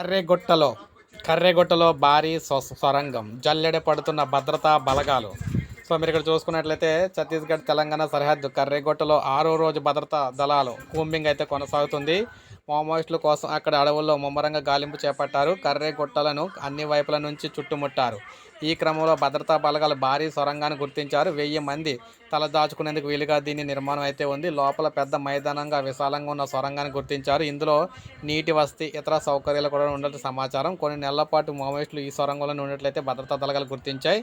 కర్రెగొట్టలో కర్రెగొట్టలో భారీ స్వ- సొరంగం. జల్లెడ పడుతున్న భద్రతా బలగాలు. సో మీరు ఇక్కడ చూసుకున్నట్లయితే ఛత్తీస్గఢ్ తెలంగాణ సరిహద్దు కర్రెగొట్టలో ఆరో రోజు భద్రతా దళాలు కూంబింగ్ అయితే కొనసాగుతుంది. మావోయిస్టుల కోసం అక్కడ అడవుల్లో ముమ్మరంగా గాలింపు చేపట్టారు. కర్రెగుట్టలను అన్ని వైపుల నుంచి చుట్టుముట్టారు. ఈ క్రమంలో భద్రతా బలగాలు భారీ సొరంగాన్ని గుర్తించారు. వెయ్యి మంది తల దాచుకునేందుకు వీలుగా దీని నిర్మాణం అయితే ఉంది. లోపల పెద్ద మైదానంగా విశాలంగా ఉన్న సొరంగాన్ని గుర్తించారు. ఇందులో నీటి వసతి ఇతర సౌకర్యాలు కూడా ఉన్నట్టు సమాచారం. కొన్ని నెలల పాటు మావోయిస్టులు ఈ సొరంగంలో ఉన్నట్లయితే భద్రతా దళాలు గుర్తించాయి.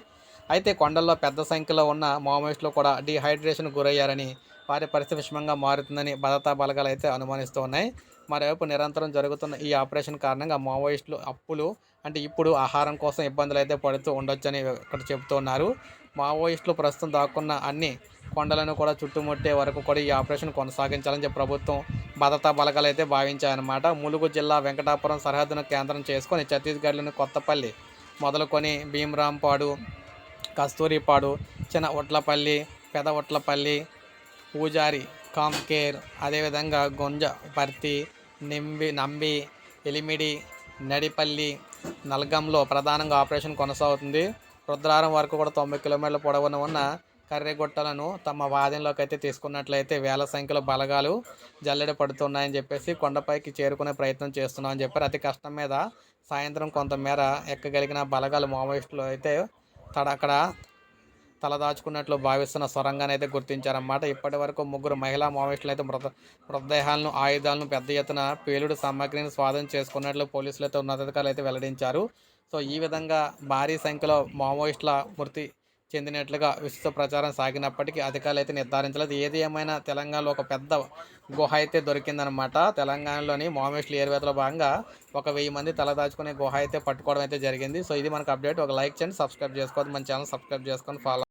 అయితే కొండల్లో పెద్ద సంఖ్యలో ఉన్న మావోయిస్టులు కూడా డిహైడ్రేషన్ గురయ్యారని వారి పరిస్థితి విషమంగా మారుతుందని భద్రతా బలగాలు అయితే అనుమానిస్తూ ఉన్నాయి. మరోవైపు నిరంతరం జరుగుతున్న ఈ ఆపరేషన్ కారణంగా మావోయిస్టులు అప్పులు అంటే ఇప్పుడు ఆహారం కోసం ఇబ్బందులు అయితే పడుతూ ఉండొచ్చని ఇక్కడ చెబుతున్నారు మావోయిస్టులు ప్రస్తుతం దాక్కున్న అన్ని కొండలను కూడా చుట్టుముట్టే వరకు కూడా ఈ ఆపరేషన్ కొనసాగించాలని చెప్పి ప్రభుత్వం భద్రతా బలగాలు అయితే భావించాయన్నమాట. ములుగు జిల్లా వెంకటాపురం సరిహద్దును కేంద్రం చేసుకొని ఛత్తీస్గఢ్లోని కొత్తపల్లి మొదలుకొని భీమరాంపాడు కస్తూరిపాడు చిన్న ఒట్లపల్లి పెద ఒట్లపల్లి పూజారి కాంకేర్ అదేవిధంగా గొంజ పర్తి నింబి నంబి ఎలిమిడి నడిపల్లి నల్గంలో ప్రధానంగా ఆపరేషన్ కొనసాగుతుంది. రుద్రారం వరకు కూడా తొంభై కిలోమీటర్ల పొడవున ఉన్న కర్రెగుట్టలను తమ వాదనలోకి అయితే తీసుకున్నట్లయితే వేల సంఖ్యలో బలగాలు జల్లెడ పడుతున్నాయని చెప్పేసి కొండపైకి చేరుకునే ప్రయత్నం చేస్తున్నామని చెప్పారు. అతి కష్టం మీద సాయంత్రం కొంతమేర ఎక్కగలిగిన బలగాలు మావోయిస్టులు అయితే తడ అక్కడ తలదాచుకున్నట్లు భావిస్తున్న సొరంగాన్ని అయితే గుర్తించారన్నమాట. ఇప్పటి వరకు ముగ్గురు మహిళా మావోయిస్టులు అయితే మృత మృతదేహాలను ఆయుధాలను పెద్ద ఎత్తున పేలుడు సామాగ్రిని స్వాధీనం చేసుకున్నట్లు పోలీసులతో ఉన్నతాధికారులు అయితే వెల్లడించారు. సో ఈ విధంగా భారీ సంఖ్యలో మావోయిస్టుల మృతి చెందినట్లుగా విస్తృత ప్రచారం సాగినప్పటికీ అధికారులు అయితే నిర్ధారించలేదు. ఏది ఏమైనా తెలంగాణలో ఒక పెద్ద గుహ అయితే దొరికిందనమాట తెలంగాణలోని మావోయిస్టుల ఏరువేతలో భాగంగా ఒక వెయ్యి మంది తలదాచుకునే గుహ అయితే పట్టుకోవడం అయితే జరిగింది. సో ఇది మనకు అప్డేట్. ఒక లైక్ చేయండి సబ్స్క్రైబ్ చేసుకోవద్దు. మన ఛానల్ సబ్స్క్రైబ్ చేసుకొని ఫాలో